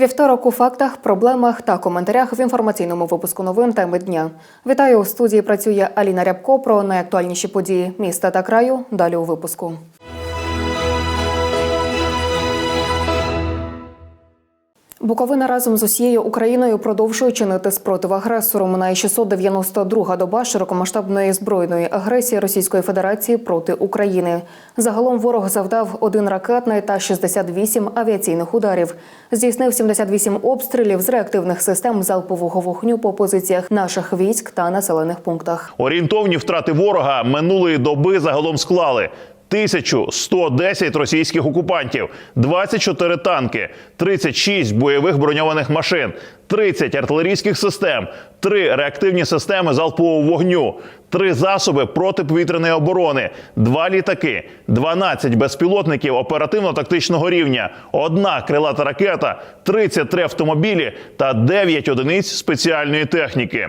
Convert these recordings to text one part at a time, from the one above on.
Вівторок у фактах, проблемах та коментарях в інформаційному випуску новин теми дня. Вітаю у студії. Працює Аліна Рябко про найактуальніші події міста та краю. Далі у випуску. Буковина разом з усією Україною продовжує чинити спротив агресору. Минає 692-га доба широкомасштабної збройної агресії Російської Федерації проти України. Загалом ворог завдав один ракетний та 68 авіаційних ударів. Здійснив 78 обстрілів з реактивних систем залпового вогню по позиціях наших військ та населених пунктах. Орієнтовні втрати ворога минулої доби загалом склали 1110 російських окупантів, 24 танки, 36 бойових броньованих машин, 30 артилерійських систем, 3 реактивні системи залпового вогню, 3 засоби протиповітряної оборони, 2 літаки, 12 безпілотників оперативно-тактичного рівня, одна крилата ракета, 33 автомобілі та 9 одиниць спеціальної техніки.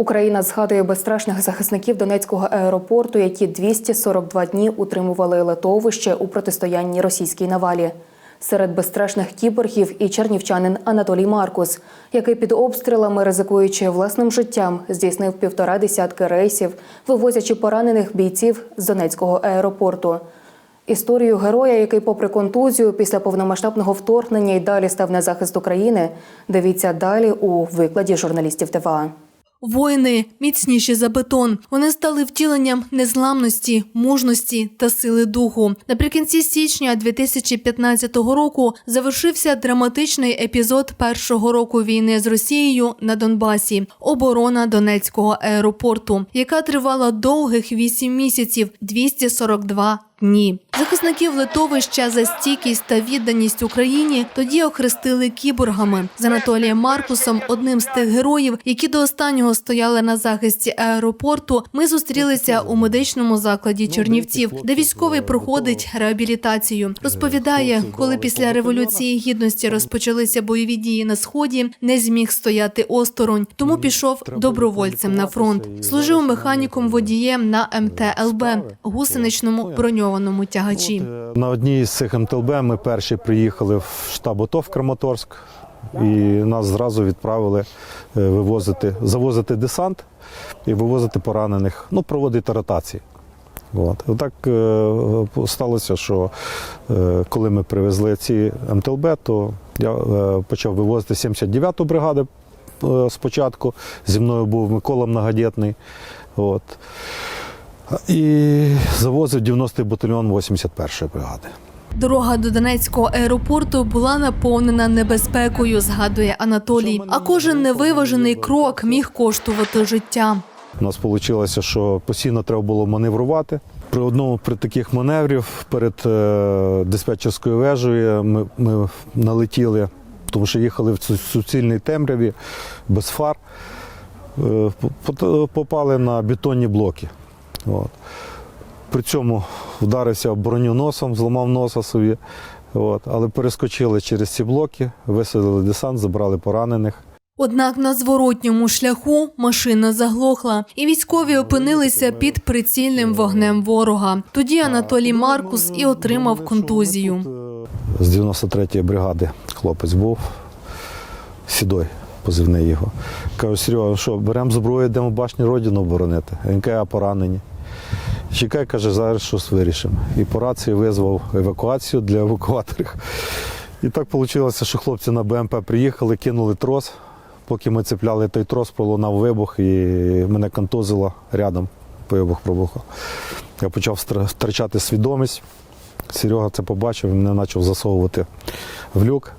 Україна згадує безстрашних захисників Донецького аеропорту, які 242 дні утримували летовище у протистоянні російській навалі. Серед безстрашних кіборгів і чернівчанин Анатолій Маркус, який під обстрілами, ризикуючи власним життям, здійснив півтора десятки рейсів, вивозячи поранених бійців з Донецького аеропорту. Історію героя, який, попри контузію, після повномасштабного вторгнення й далі став на захист України, дивіться далі у викладі журналістів ТВА. Воїни міцніші за бетон. Вони стали втіленням незламності, мужності та сили духу. Наприкінці січня 2015 року завершився драматичний епізод першого року війни з Росією на Донбасі оборона Донецького аеропорту, яка тривала довгих 8 місяців 242 дні. Захисників литовища за стійкість та відданість Україні тоді охрестили кіборгами з Анатолієм Маркусом, одним з тих героїв, які до останнього стояли на захисті аеропорту. Ми зустрілися у медичному закладі Чернівців, де військовий проходить реабілітацію. Розповідає, коли після революції гідності розпочалися бойові дії на сході, не зміг стояти осторонь, тому пішов добровольцем на фронт. Служив механіком водієм на МТЛБ гусеничному броньованому тягачі. На одній з цих МТЛБ ми перші приїхали в штаб ОТО в Краматорськ, і нас зразу відправили е, вивозити, завозити десант і вивозити поранених, ну, проводити ротації. От. І так е, сталося, що е, коли ми привезли ці МТЛБ, то я е, почав вивозити 79-ту бригаду е, спочатку. Зі мною був Микола Многодєтний. От. І завозив 90-й батальйон 81-ї бригади. Дорога до Донецького аеропорту була наповнена небезпекою, згадує Анатолій. А кожен невиважений крок міг коштувати життя. У нас вийшло, що постійно треба було маневрувати. При одному при таких маневрів перед е, диспетчерською вежею ми, ми налетіли, тому що їхали в суцільній темряві без фар, е, попали на бетонні блоки. От. При цьому вдарився в броню носом, зламав носа собі. От. Але перескочили через ці блоки, висадили десант, забрали поранених. Однак на зворотньому шляху машина заглохла, і військові опинилися під прицільним вогнем ворога. Тоді Анатолій Маркус і отримав контузію. З 93-ї бригади хлопець був сідой, позивний його. Кажу, Серега, що беремо зброю, йдемо в башню родину оборонити. Каже, а поранені. Чекай, каже, зараз щось вирішимо. І по рації визвав евакуацію для евакуаторів. І так вийшло, що хлопці на БМП приїхали, кинули трос. Поки ми цепляли той трос, пролунав вибух і мене контузило рядом. Вибух пробухав. Я почав втрачати свідомість. Серега це побачив, мене почав засовувати в люк.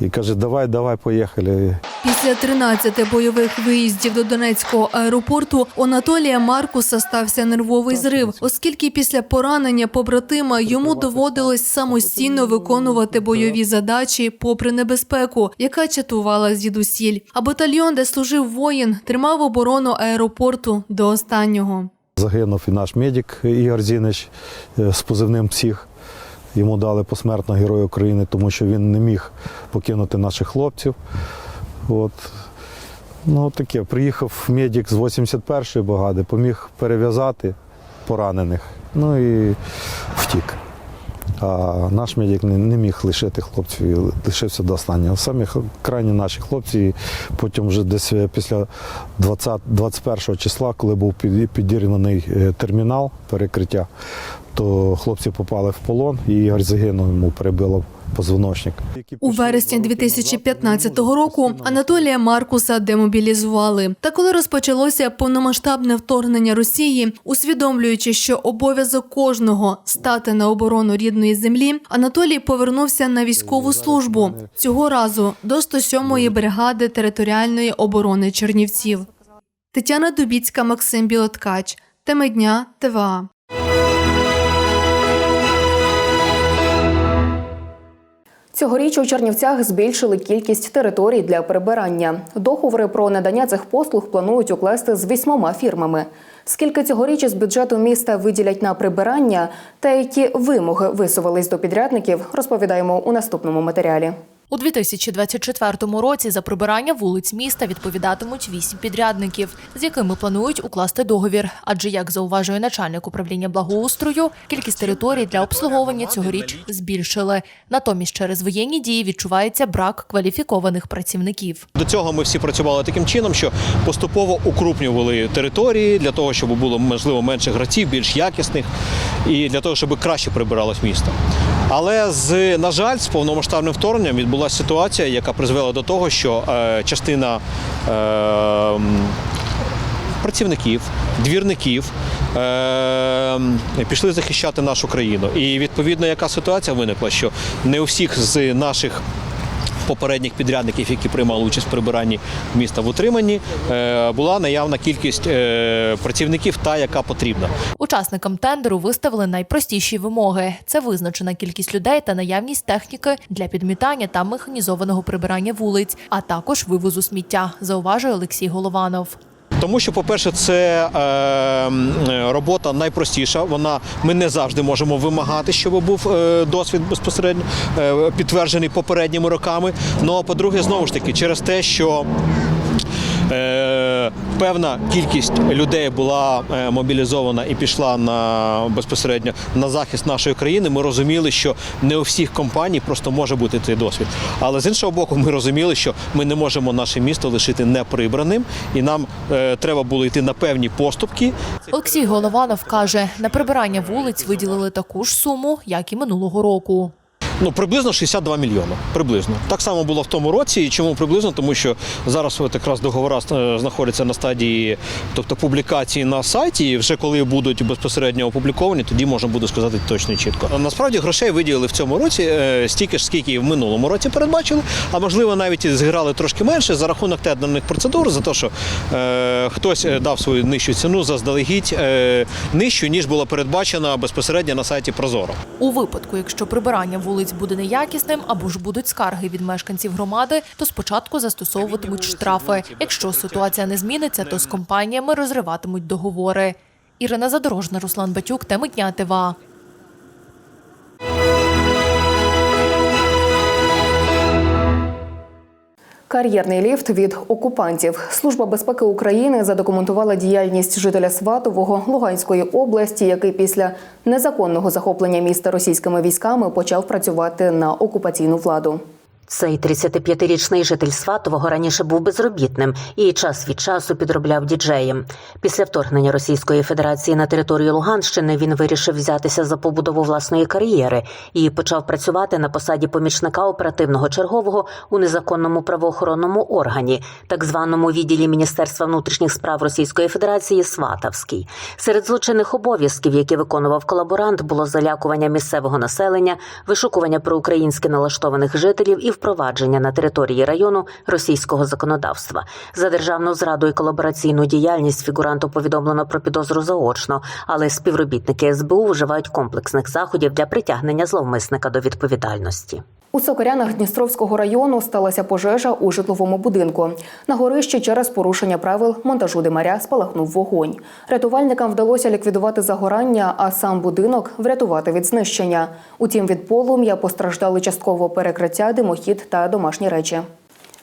І каже, давай, давай, поїхали. Після 13 бойових виїздів до Донецького аеропорту у Анатолія Маркуса стався нервовий зрив, оскільки після поранення побратима йому доводилось самостійно виконувати бойові задачі попри небезпеку, яка чатувала звідусіль. А батальйон, де служив воїн, тримав оборону аеропорту до останнього. Загинув і наш медик Ігор Зінич е, з позивним псих. Йому дали посмертно Герой України, тому що він не міг покинути наших хлопців. От. Ну, таке. Приїхав медик з 81-ї бригади, поміг перев'язати поранених, ну і втік. А наш медик не, не міг лишити хлопців і лишився до останнього. Самі крайні наші хлопці, потім вже десь е, після 20, 21 числа, коли був підірваний е, термінал перекриття, то хлопці попали в полон, і Ігор загинув, йому перебило позвоночник. У вересні 2015 року Анатолія Маркуса демобілізували. Та коли розпочалося повномасштабне вторгнення Росії, усвідомлюючи, що обов'язок кожного стати на оборону рідної землі, Анатолій повернувся на військову службу цього разу до 107-ї бригади територіальної оборони Чернівців. Тетяна Дубіцька, Максим Білоткач. Теми дня ТВА. Цьогоріч у Чернівцях збільшили кількість територій для прибирання. Договори про надання цих послуг планують укласти з вісьмома фірмами. Скільки цьогоріч із бюджету міста виділять на прибирання та які вимоги висувались до підрядників, розповідаємо у наступному матеріалі. У 2024 році за прибирання вулиць міста відповідатимуть вісім підрядників, з якими планують укласти договір. Адже, як зауважує начальник управління благоустрою, кількість територій для обслуговування цьогоріч збільшили. Натомість через воєнні дії відчувається брак кваліфікованих працівників. До цього ми всі працювали таким чином, що поступово укрупнювали території для того, щоб було можливо менше гравців, більш якісних, і для того, щоб краще прибиралось місто. Але з на жаль, з повномасштабним вторгненням відбулася ситуація, яка призвела до того, що е, частина е, працівників, двірників е, пішли захищати нашу країну. І відповідно, яка ситуація виникла, що не у всіх з наших попередніх підрядників, які приймали участь в прибиранні міста в утриманні, е, була наявна кількість е, працівників, та яка потрібна. Учасникам тендеру виставили найпростіші вимоги: це визначена кількість людей та наявність техніки для підмітання та механізованого прибирання вулиць, а також вивозу сміття, зауважує Олексій Голованов. Тому що, по-перше, це е, е, робота найпростіша. Вона ми не завжди можемо вимагати, щоб був е, досвід безпосередньо е, підтверджений попередніми роками. Ну а по-друге, знову ж таки, через те, що певна кількість людей була е, мобілізована і пішла на безпосередньо на захист нашої країни. Ми розуміли, що не у всіх компаній просто може бути цей досвід. Але з іншого боку, ми розуміли, що ми не можемо наше місто лишити неприбраним, і нам е, треба було йти на певні поступки. Олексій Голованов каже, на прибирання вулиць виділили таку ж суму, як і минулого року. Ну, приблизно 62 мільйони. Приблизно. Так само було в тому році. І чому приблизно? Тому що зараз от якраз договори е, знаходяться на стадії, тобто публікації на сайті. І вже коли будуть безпосередньо опубліковані, тоді можна буде сказати точно і чітко. Насправді грошей виділили в цьому році е, стільки ж, скільки і в минулому році передбачили, а можливо навіть і зіграли трошки менше за рахунок тендерних процедур, за те, що е, хтось е, дав свою нижчу ціну заздалегідь е, нижчу, ніж була передбачена безпосередньо на сайті Прозоро. У випадку, якщо прибирання вулиць буде неякісним або ж будуть скарги від мешканців громади, то спочатку застосовуватимуть штрафи. Якщо ситуація не зміниться, то з компаніями розриватимуть договори. Ірина Задорожна, Руслан Батюк, теми дня ТВА. Кар'єрний ліфт від окупантів. Служба безпеки України задокументувала діяльність жителя Сватового Луганської області, який після незаконного захоплення міста російськими військами почав працювати на окупаційну владу. Цей 35-річний житель Сватового раніше був безробітним і час від часу підробляв діджеєм. Після вторгнення Російської Федерації на територію Луганщини він вирішив взятися за побудову власної кар'єри і почав працювати на посаді помічника оперативного чергового у незаконному правоохоронному органі, так званому відділі Міністерства внутрішніх справ Російської Федерації Сватавський. Серед злочинних обов'язків, які виконував колаборант, було залякування місцевого населення, вишукування проукраїнськи налаштованих жителів і впровадження на території району російського законодавства. За державну зраду і колабораційну діяльність фігуранту повідомлено про підозру заочно, але співробітники СБУ вживають комплексних заходів для притягнення зловмисника до відповідальності. У Сокорянах Дністровського району сталася пожежа у житловому будинку. На горищі через порушення правил монтажу димаря спалахнув вогонь. Рятувальникам вдалося ліквідувати загорання, а сам будинок врятувати від знищення. Утім, від полум'я постраждали частково перекриття, димохід та домашні речі.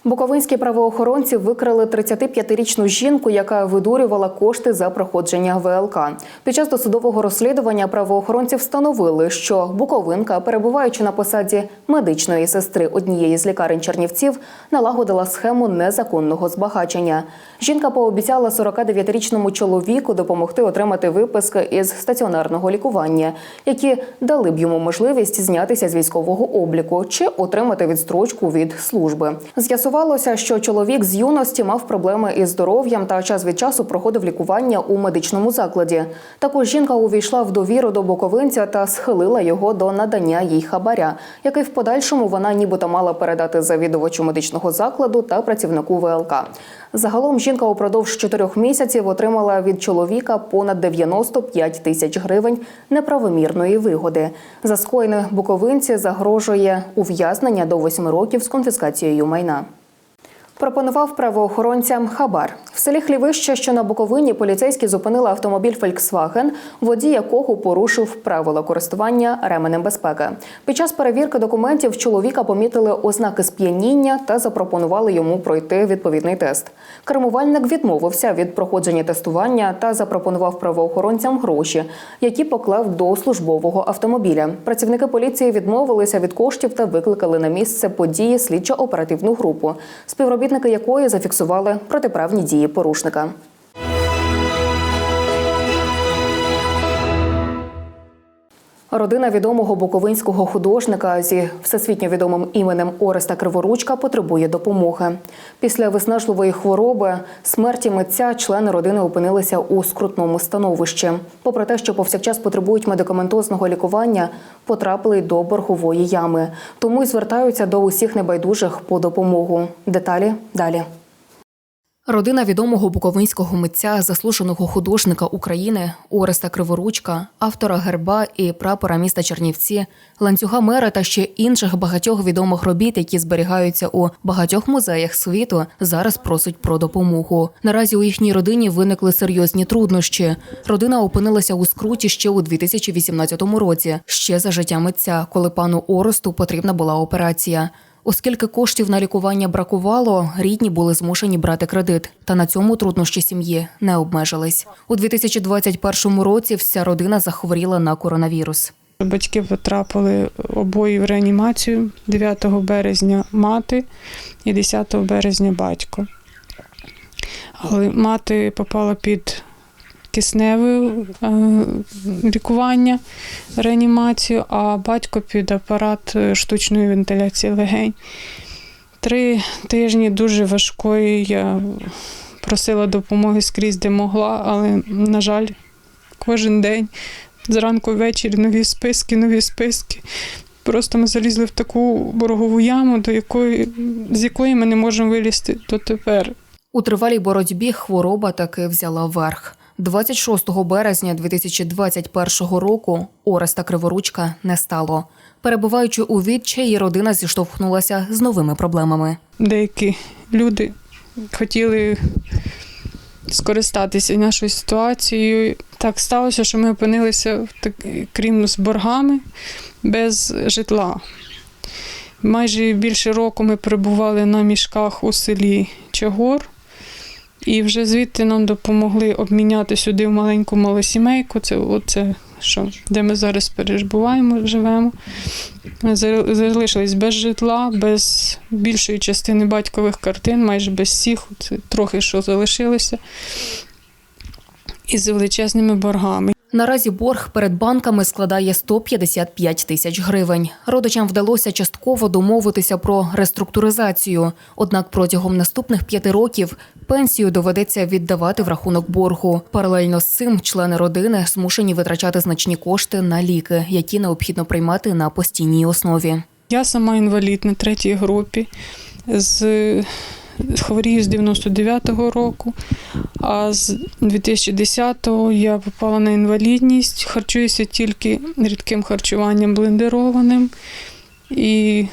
Буковинські правоохоронці викрали 35-річну жінку, яка видурювала кошти за проходження ВЛК. Під час досудового розслідування правоохоронці встановили, що Буковинка, перебуваючи на посаді медичної сестри однієї з лікарень Чернівців, налагодила схему незаконного збагачення. Жінка пообіцяла 49-річному чоловіку допомогти отримати виписки із стаціонарного лікування, які дали б йому можливість знятися з військового обліку чи отримати відстрочку від служби. З'ясувалося, що чоловік з юності мав проблеми із здоров'ям та час від часу проходив лікування у медичному закладі. Також жінка увійшла в довіру до боковинця та схилила його до надання їй хабаря, який в подальшому вона нібито мала передати завідувачу медичного закладу та працівнику ВЛК. Загалом жінка упродовж чотирьох місяців отримала від чоловіка понад 95 тисяч гривень неправомірної вигоди. За скоєне буковинці загрожує ув'язнення до 8 років з конфіскацією майна. Пропонував правоохоронцям хабар. В селі Хлівище, що на Буковині, поліцейські зупинили автомобіль Volkswagen, водій якого порушив правила користування ременем безпеки. Під час перевірки документів чоловіка помітили ознаки сп'яніння та запропонували йому пройти відповідний тест. Кермувальник відмовився від проходження тестування та запропонував правоохоронцям гроші, які поклав до службового автомобіля. Працівники поліції відмовилися від коштів та викликали на місце події слідчо-оперативну групу, співробітники якої зафіксували протиправні дії порушника. Родина відомого буковинського художника зі всесвітньо відомим іменем Ореста Криворучка потребує допомоги. Після виснажливої хвороби, смерті митця, члени родини опинилися у скрутному становищі. Попри те, що повсякчас потребують медикаментозного лікування, потрапили до боргової ями. Тому й звертаються до усіх небайдужих по допомогу. Деталі далі. Родина відомого буковинського митця, заслуженого художника України Ореста Криворучка, автора герба і прапора міста Чернівці, ланцюга мера та ще інших багатьох відомих робіт, які зберігаються у багатьох музеях світу, зараз просять про допомогу. Наразі у їхній родині виникли серйозні труднощі. Родина опинилася у скруті ще у 2018 році, ще за життя митця, коли пану Оресту потрібна була операція. Оскільки коштів на лікування бракувало, рідні були змушені брати кредит. Та на цьому труднощі сім'ї не обмежились. У 2021 році вся родина захворіла на коронавірус. Батьки потрапили обоє в реанімацію 9 березня мати і 10 березня батько. Але мати попала під кисневе лікування, реанімацію, а батько під апарат е, штучної вентиляції легень. Три тижні дуже важкої. Я просила допомоги скрізь, де могла, але, на жаль, кожен день зранку ввечері нові списки, нові списки. Просто ми залізли в таку боргову яму, до якої, з якої ми не можемо вилізти дотепер. У тривалій боротьбі хвороба таки взяла верх. 26 березня 2021 року Ореста Криворучка не стало. Перебуваючи у відчаї, родина зіштовхнулася з новими проблемами. Деякі люди хотіли скористатися нашою ситуацією. Так сталося, що ми опинилися крім з боргами без житла. Майже більше року ми перебували на мішках у селі Чагор. І вже звідти нам допомогли обміняти сюди в маленьку малосімейку. Це оце, що, де ми зараз перебуваємо, живемо. Ми залишились без житла, без більшої частини батькових картин, майже без всіх, трохи що залишилося. І з величезними боргами. Наразі борг перед банками складає 155 тисяч гривень. Родичам вдалося частково домовитися про реструктуризацію. Однак протягом наступних п'яти років пенсію доведеться віддавати в рахунок боргу. Паралельно з цим члени родини змушені витрачати значні кошти на ліки, які необхідно приймати на постійній основі. Я сама інвалід на третій групі. З хворію з 99-го року, а з 2010-го я попала на інвалідність, харчуюся тільки рідким харчуванням блендерованим і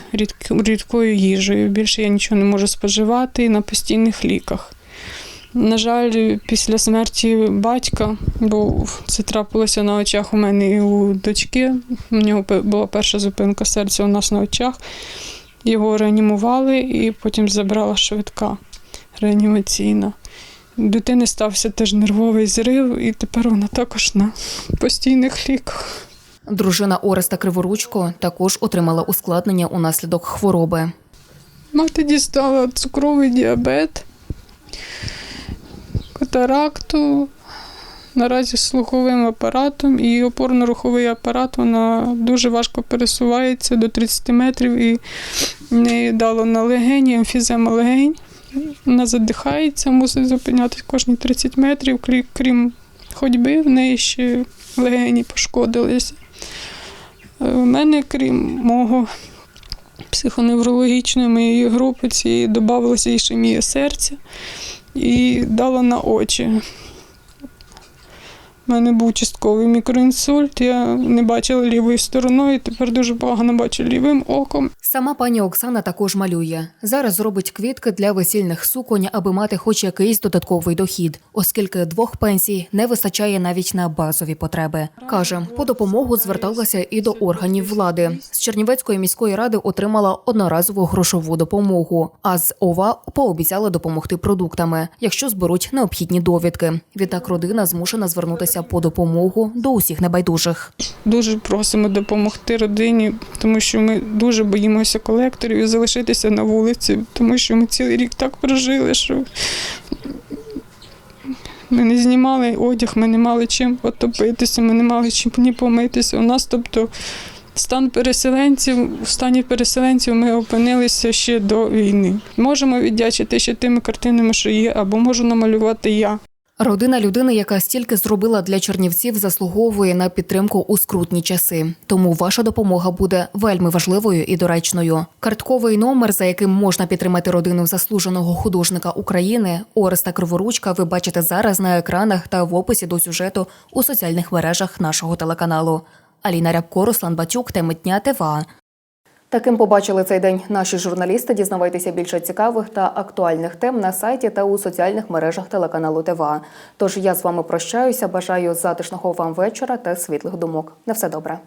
рідкою їжею. Більше я нічого не можу споживати на постійних ліках. На жаль, після смерті батька, бо це трапилося на очах у мене і у дочки. У нього була перша зупинка серця у нас на очах. Його реанімували і потім забрала швидка реанімаційна. У дитини стався теж нервовий зрив, і тепер вона також на постійних ліках. Дружина Ореста Криворучко також отримала ускладнення унаслідок хвороби. Мати дістала цукровий діабет, катаракту, наразі з слуховим апаратом і опорно-руховий апарат. Вона дуже важко пересувається до 30 метрів і в неї дало на легені, емфізема легень. Вона задихається, мусить зупинятися кожні 30 метрів, крім ходьби, в неї ще легені пошкодилися. Е, У мене, крім мого психоневрологічної моєї групи цієї додавалося ішемія серця і дала на очі. Мене був частковий мікроінсульт, я не бачила лівою стороною, тепер дуже погано бачу лівим оком. Сама пані Оксана також малює. Зараз робить квітки для весільних суконь, аби мати хоч якийсь додатковий дохід, оскільки двох пенсій не вистачає навіть на базові потреби. Каже, по допомогу зверталася і до органів влади. З Чернівецької міської ради отримала одноразову грошову допомогу. А з ОВА пообіцяли допомогти продуктами, якщо зберуть необхідні довідки. Відтак родина змушена звернутися по допомогу до усіх небайдужих. Дуже просимо допомогти родині, тому що ми дуже боїмося колекторів і залишитися на вулиці, тому що ми цілий рік так прожили, що ми не знімали одяг, ми не мали чим отопитися, ми не мали чим ні помитися. У нас, тобто, стан переселенців, в стані переселенців ми опинилися ще до війни. Можемо віддячити ще тими картинами, що є, або можу намалювати я. Родина людини, яка стільки зробила для чернівців, заслуговує на підтримку у скрутні часи. Тому ваша допомога буде вельми важливою і доречною. Картковий номер, за яким можна підтримати родину заслуженого художника України Ореста Криворучка, ви бачите зараз на екранах та в описі до сюжету у соціальних мережах нашого телеканалу. Аліна Рябко, Руслан Батюк, теми дня ТВА. Таким побачили цей день наші журналісти. Дізнавайтеся більше цікавих та актуальних тем на сайті та у соціальних мережах телеканалу ТВА. Тож я з вами прощаюся. Бажаю затишного вам вечора та світлих думок. На все добре.